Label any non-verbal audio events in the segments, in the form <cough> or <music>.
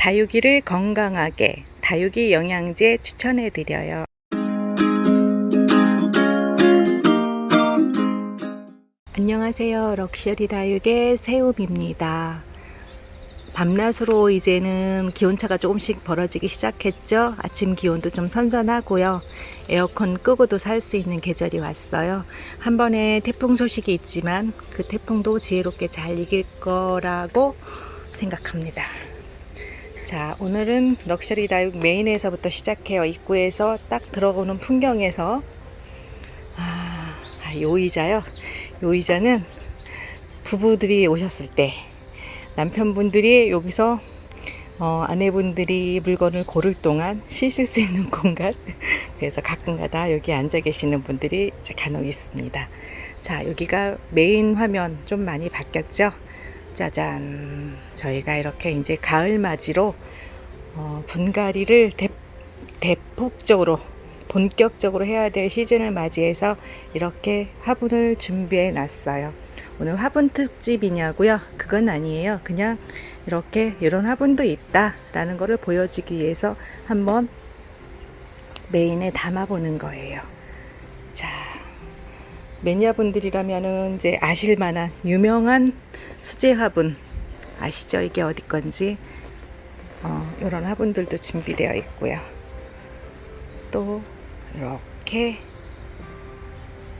다육이를 건강하게 다육이 영양제 추천해 드려요. 안녕하세요. 럭셔리 다육의 새움입니다. 밤낮으로 이제는 기온차가 조금씩 벌어지기 시작했죠. 아침 기온도 좀 선선하고요. 에어컨 끄고도 살 수 있는 계절이 왔어요. 한 번에 태풍 소식이 있지만 그 태풍도 지혜롭게 잘 이길 거라고 생각합니다. 자, 오늘은 럭셔리 다육 메인에서부터 시작해요. 입구에서 딱 들어오는 풍경에서 아, 요 의자요. 요 의자는 부부들이 오셨을 때 남편분들이 여기서 어, 아내분들이 물건을 고를 동안 쉬실 수 있는 <laughs> 공간. 그래서 가끔가다 여기 앉아 계시는 분들이 간혹 있습니다. 자, 여기가 메인 화면 좀 많이 바뀌었죠? 짜잔. 저희가 이렇게 이제 가을 맞이로 어, 분갈이를 대, 대폭적으로 본격적으로 해야 될 시즌을 맞이해서 이렇게 화분을 준비해 놨어요. 오늘 화분 특집이냐고요? 그건 아니에요. 그냥 이렇게 이런 화분도 있다라는 것을 보여주기 위해서 한번 메인에 담아보는 거예요. 자, 매니아분들이라면은 이제 아실 만한 유명한 수제 화분 아시죠? 이게 어디 건지 어, 이런 화분들도 준비되어 있고요. 또 이렇게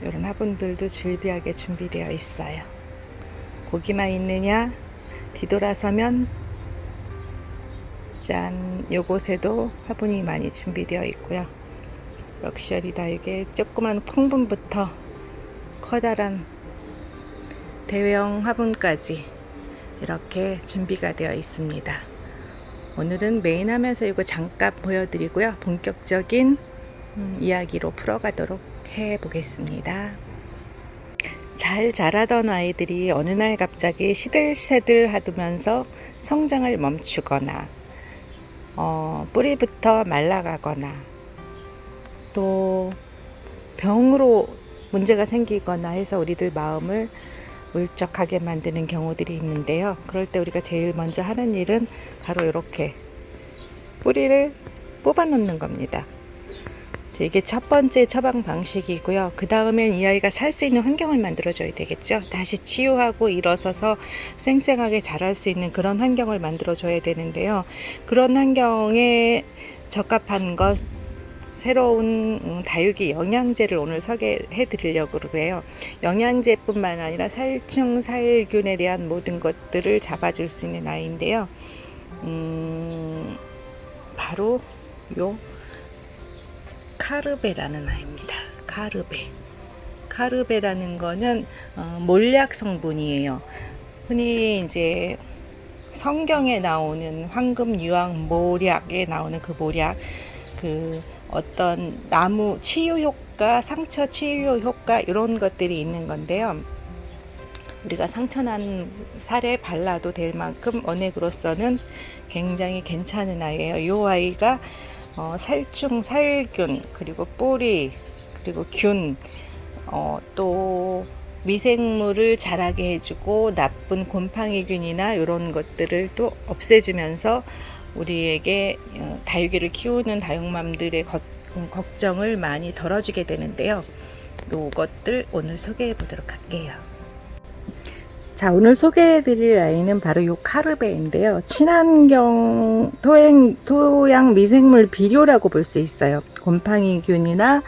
이런 화분들도 즐비하게 준비되어 있어요. 고기만 있느냐? 뒤돌아서면 짠 요곳에도 화분이 많이 준비되어 있고요. 럭셔리 다육의 조그만 콩분부터 커다란 대형 화분까지 이렇게 준비가 되어 있습니다. 오늘은 메인 하면서 이거 잠깐 보여드리고요. 본격적인 음, 이야기로 풀어가도록 해보겠습니다. 잘 자라던 아이들이 어느 날 갑자기 시들시들 하면서 성장을 멈추거나 어, 뿌리부터 말라가거나 또 병으로 문제가 생기거나 해서 우리들 마음을 울적하게 만드는 경우들이 있는데요. 그럴 때 우리가 제일 먼저 하는 일은 바로 이렇게 뿌리를 뽑아 놓는 겁니다. 자, 이게 첫 번째 처방 방식이고요. 그 다음엔 이 아이가 살 수 있는 환경을 만들어줘야 되겠죠. 다시 치유하고 일어서서 쌩쌩하게 자랄 수 있는 그런 환경을 만들어줘야 되는데요. 그런 환경에 적합한 것, 새로운 음, 다육이 영양제를 오늘 소개해 드리려고 그래요. 영양제뿐만 아니라 살충, 살균에 대한 모든 것들을 잡아줄 수 있는 아이인데요. 음, 바로 요 카르베라는 아이입니다. 카르베. 카르베라는 거는 어, 몰약 성분이에요. 흔히 이제 성경에 나오는 황금 유황 모략에 나오는 그 모략 그 어떤 나무 치유 효과, 상처 치유 효과 이런 것들이 있는 건데요. 우리가 상처난 살에 발라도 될 만큼 원액으로서는 굉장히 괜찮은 아이예요. 이 아이가 어, 살충, 살균, 그리고 뿌리, 그리고 균, 어, 또 미생물을 자라게 해주고 나쁜 곰팡이균이나 이런 것들을 또 없애주면서 우리에게 어, 다육이를 키우는 다육맘들의 거- 음, 걱정을 많이 덜어주게 되는데요. 이것들 오늘 소개해 보도록 할게요. 자, 오늘 소개해 드릴 아이는 바로 요 카르베인데요. 친환경 토양, 토양 미생물 비료라고 볼 수 있어요. 곰팡이균이나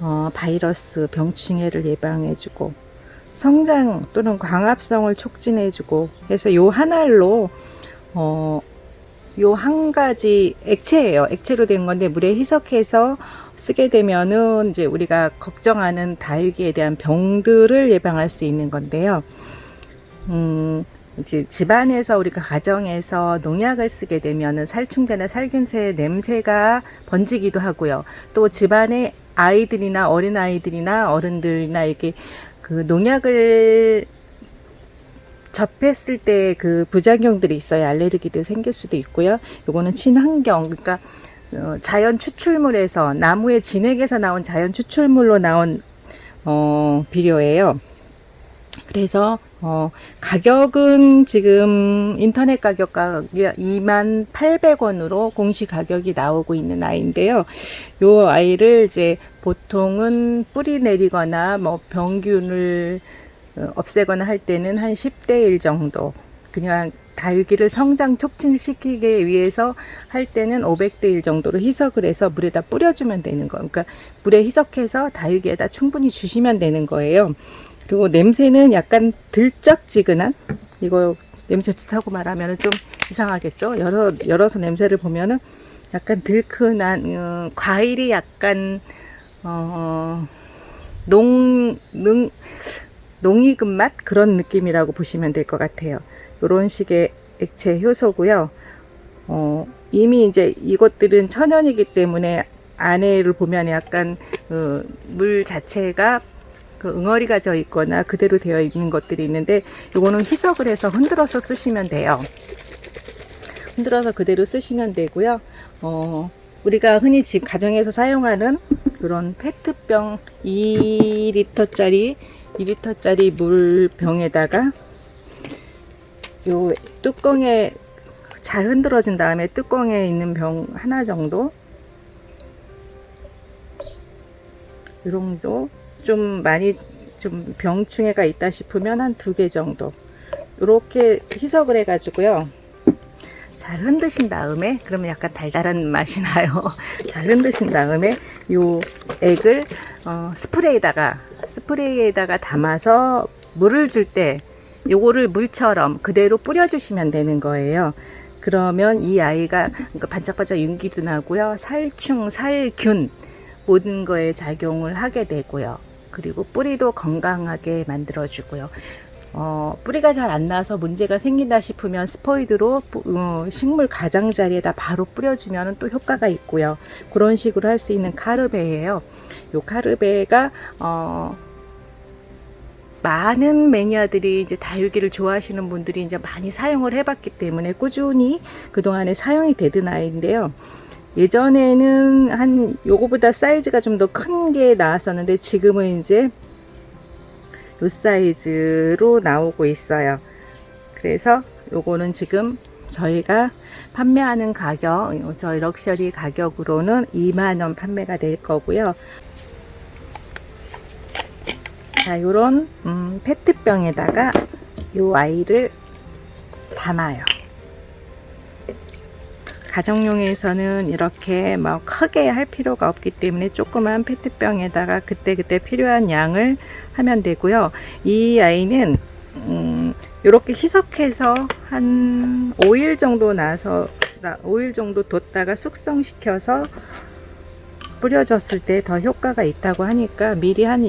어, 바이러스 병충해를 예방해주고 성장 또는 광합성을 촉진해주고 해서 요 하나로 어, 요 한 가지 액체예요. 액체로 된 건데 물에 희석해서 쓰게 되면은 이제 우리가 걱정하는 다육이에 대한 병들을 예방할 수 있는 건데요. 음, 이제 집안에서 우리가 가정에서 농약을 쓰게 되면은 살충제나 살균제 냄새가 번지기도 하고요. 또 집안에 아이들이나 어린 아이들이나 어른들이나 이게 그 농약을 접했을 때 그 부작용들이 있어요. 알레르기도 생길 수도 있고요. 요거는 친환경, 그러니까 어, 자연 추출물에서 나무의 진액에서 나온 자연 추출물로 나온 어, 비료예요. 그래서 어, 가격은 지금 인터넷 가격가 2만 800원으로 공시 가격이 나오고 있는 아이인데요. 요 아이를 이제 보통은 뿌리 내리거나 뭐 병균을 어, 없애거나 할 때는 한 10대 1 정도 그냥 다육이를 성장 촉진시키기 위해서 할 때는 500대 1 정도로 희석을 해서 물에다 뿌려주면 되는 거. 그러니까 물에 희석해서 다육이에다 충분히 주시면 되는 거예요. 그리고 냄새는 약간 들쩍지근한 이거 냄새 좋다고 말하면 좀 이상하겠죠. 열어 열어서 냄새를 보면은 약간 들큰한 음, 과일이 약간 어, 농, 능, 농익은 맛 그런 느낌이라고 보시면 될 것 같아요. 이런 식의 액체 효소고요. 어, 이미 이제 이것들은 천연이기 때문에 안에를 보면 약간 어, 물 자체가 그 응어리가 져 있거나 그대로 되어 있는 것들이 있는데 이거는 희석을 해서 흔들어서 쓰시면 돼요. 흔들어서 그대로 쓰시면 되고요. 어, 우리가 흔히 집 가정에서 사용하는 그런 페트병 2리터짜리 2리터짜리 물병에다가 요 뚜껑에 잘 흔들어진 다음에 뚜껑에 있는 병 하나 정도? 이 정도? 좀 많이 좀 병충해가 있다 싶으면 한 두 개 정도. 이렇게 희석을 해 가지고요. 잘 흔드신 다음에 그러면 약간 달달한 맛이 나요. <laughs> 잘 흔드신 다음에 요 액을 어, 스프레이에다가 스프레이에다가 담아서 물을 줄 때 요거를 물처럼 그대로 뿌려주시면 되는 거예요. 그러면 이 아이가 그러니까 반짝반짝 윤기도 나고요. 살충, 살균 모든 거에 작용을 하게 되고요. 그리고 뿌리도 건강하게 만들어주고요. 어, 뿌리가 잘 안 나서 문제가 생긴다 싶으면 스포이드로 뿌- 어, 식물 가장자리에다 바로 뿌려주면 또 효과가 있고요. 그런 식으로 할 수 있는 카르베예요. 요 카르베가 어, 많은 매니아들이 이제 다육이를 좋아하시는 분들이 이제 많이 사용을 해봤기 때문에 꾸준히 그동안에 사용이 되던 아이인데요. 예전에는 한 요거보다 사이즈가 좀 더 큰 게 나왔었는데 지금은 이제 요 사이즈로 나오고 있어요. 그래서 요거는 지금 저희가 판매하는 가격, 저희 럭셔리 가격으로는 2만원 판매가 될 거고요. 자, 요런, 음, 페트병에다가 요 아이를 담아요. 가정용에서는 이렇게 막 크게 할 필요가 없기 때문에 조그만 페트병에다가 그때그때 필요한 양을 하면 되고요. 이 아이는 음, 이렇게 희석해서 한 5일 정도 나서 5일 정도 뒀다가 숙성시켜서 뿌려줬을 때 더 효과가 있다고 하니까 미리 한,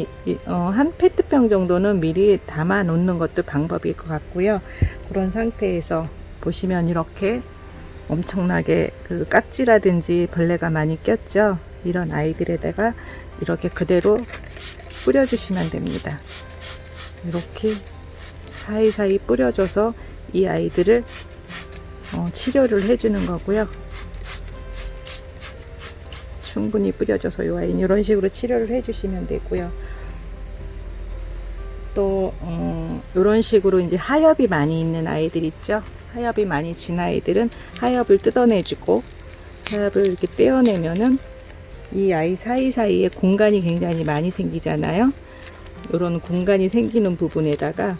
어, 한 페트병 정도는 미리 담아 놓는 것도 방법일 것 같고요. 그런 상태에서 보시면 이렇게 엄청나게 그 깍지라든지 벌레가 많이 꼈죠. 이런 아이들에다가 이렇게 그대로 뿌려주시면 됩니다. 이렇게 사이사이 뿌려줘서 이 아이들을 어, 치료를 해주는 거고요. 충분히 뿌려줘서 이 아이는 이런 식으로 치료를 해주시면 되고요. 또 어, 이런 식으로 이제 하엽이 많이 있는 아이들 있죠. 하엽이 많이 진 아이들은 하엽을 뜯어내주고 하엽을 이렇게 떼어내면은 이 아이 사이사이에 공간이 굉장히 많이 생기잖아요. 이런 공간이 생기는 부분에다가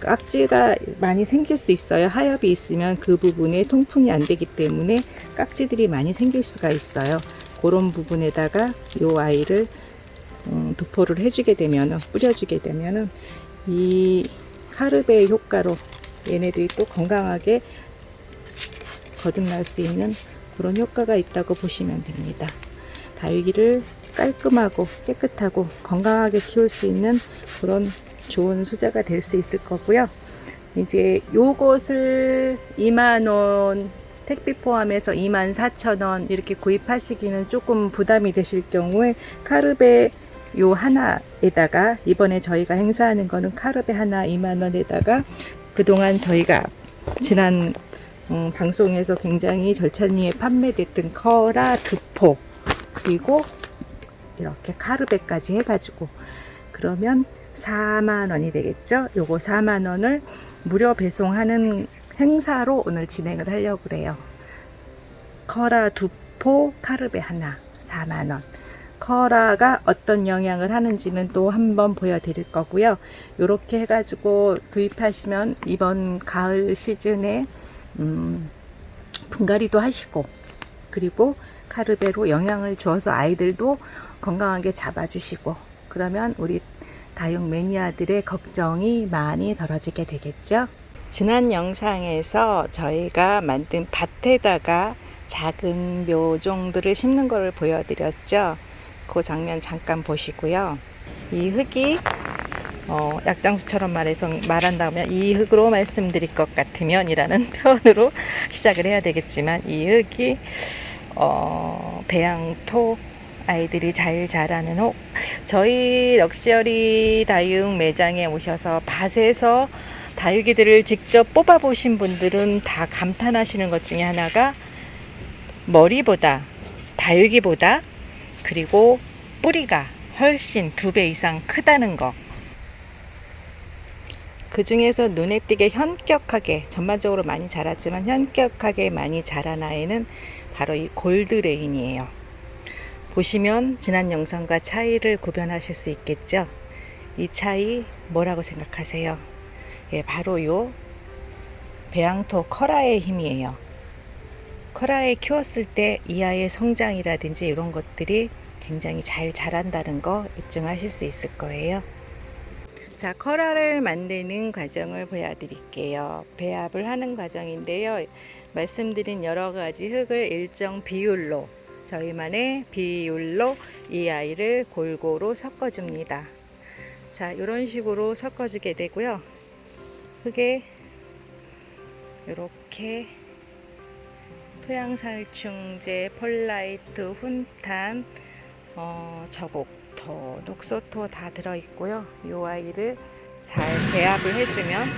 깍지가 많이 생길 수 있어요. 하엽이 있으면 그 부분에 통풍이 안 되기 때문에 깍지들이 많이 생길 수가 있어요. 그런 부분에다가 이 아이를 음, 도포를 해주게 되면은 뿌려주게 되면은 이 카르베의 효과로 얘네들이 또 건강하게 거듭날 수 있는 그런 효과가 있다고 보시면 됩니다. 다육이를 깔끔하고 깨끗하고 건강하게 키울 수 있는 그런 좋은 소재가 될 수 있을 거고요. 이제 요것을 2만원 택배 포함해서 24,000원 이렇게 구입하시기는 조금 부담이 되실 경우에 카르베 요 하나에다가 이번에 저희가 행사하는 거는 카르베 하나 2만원에다가 그동안 저희가 지난 음, 방송에서 굉장히 절찬리에 판매됐던 커라 두 포 그리고 이렇게 카르베까지 해가지고 그러면 4만 원이 되겠죠. 요거 4만 원을 무료 배송하는 행사로 오늘 진행을 하려고 그래요. 커라 두 포 카르베 하나 4만 원. 커라가 어떤 영향을 하는지는 또 한번 보여드릴 거고요. 이렇게 해가지고 구입하시면 이번 가을 시즌에 음, 분갈이도 하시고 그리고 카르베로 영양을 주어서 아이들도 건강하게 잡아주시고 그러면 우리 다육 매니아들의 걱정이 많이 덜어지게 되겠죠. 지난 영상에서 저희가 만든 밭에다가 작은 묘종들을 심는 것을 보여드렸죠. 그 장면 잠깐 보시고요. 이 흙이 어, 약장수처럼 말해서 말한다면 이 흙으로 말씀드릴 것 같으면이라는 <laughs> 표현으로 시작을 해야 되겠지만 이 흙이 어, 배양토 아이들이 잘 자라는 혹 저희 럭셔리 다육 매장에 오셔서 밭에서 다육이들을 직접 뽑아 보신 분들은 다 감탄하시는 것 중에 하나가 머리보다 다육이보다 그리고 뿌리가 훨씬 두 배 이상 크다는 거. 그 중에서 눈에 띄게 현격하게 전반적으로 많이 자랐지만 현격하게 많이 자란 아이는 바로 이 골드레인이에요. 보시면 지난 영상과 차이를 구별하실 수 있겠죠? 이 차이 뭐라고 생각하세요? 예, 바로 요 배양토 커라의 힘이에요. 커라에 키웠을 때 이 아이의 성장이라든지 이런 것들이 굉장히 잘 자란다는 거 입증하실 수 있을 거예요. 자, 커라를 만드는 과정을 보여드릴게요. 배합을 하는 과정인데요. 말씀드린 여러 가지 흙을 일정 비율로 저희만의 비율로 이 아이를 골고루 섞어줍니다. 자, 이런 식으로 섞어주게 되고요. 흙에 이렇게 토양살충제, 폴라이트, 훈탄, 어, 저곡토, 녹소토 다 들어있고요. 이 아이를 잘 배합을 해주면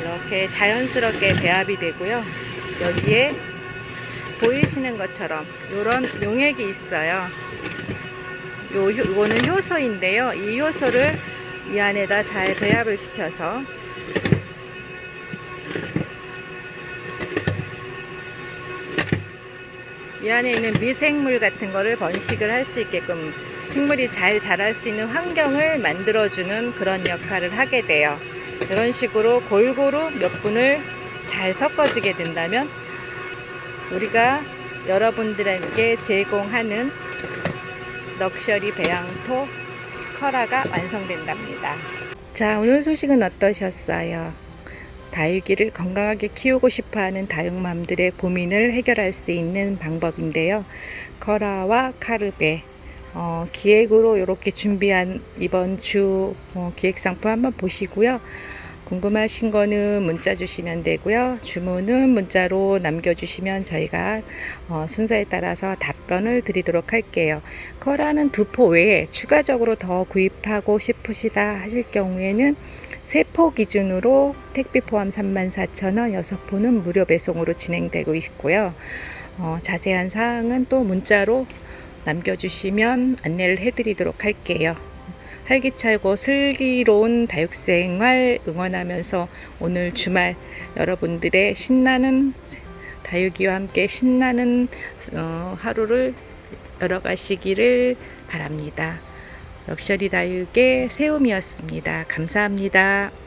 이렇게 자연스럽게 배합이 되고요. 여기에 보이시는 것처럼 이런 용액이 있어요. 요, 효- 이거는 효소인데요. 이 효소를 이 안에다 잘 배합을 시켜서 이 안에 있는 미생물 같은 거를 번식을 할 수 있게끔 식물이 잘 자랄 수 있는 환경을 만들어주는 그런 역할을 하게 돼요. 이런 식으로 골고루 몇 분을 잘 섞어주게 된다면 우리가 여러분들에게 제공하는 럭셔리 배양토 커라가 완성된답니다. 자, 오늘 소식은 어떠셨어요? 다육이를 건강하게 키우고 싶어 하는 다육맘들의 고민을 해결할 수 있는 방법인데요. 커라와 카르베 어, 기획으로 이렇게 준비한 이번 주 어, 기획 상품 한번 보시고요. 궁금하신 거는 문자 주시면 되고요. 주문은 문자로 남겨주시면 저희가 어, 순서에 따라서 답변을 드리도록 할게요. 커라는 두 포 외에 추가적으로 더 구입하고 싶으시다 하실 경우에는 세포 기준으로 택배 포함 34,000원, 여섯 포는 무료 배송으로 진행되고 있고요. 어, 자세한 사항은 또 문자로 남겨주시면 안내를 해드리도록 할게요. 활기차고 슬기로운 다육생활 응원하면서 오늘 주말 여러분들의 신나는 다육이와 함께 신나는 어, 하루를 열어가시기를 바랍니다. 럭셔리 다육의 세움이었습니다. 감사합니다.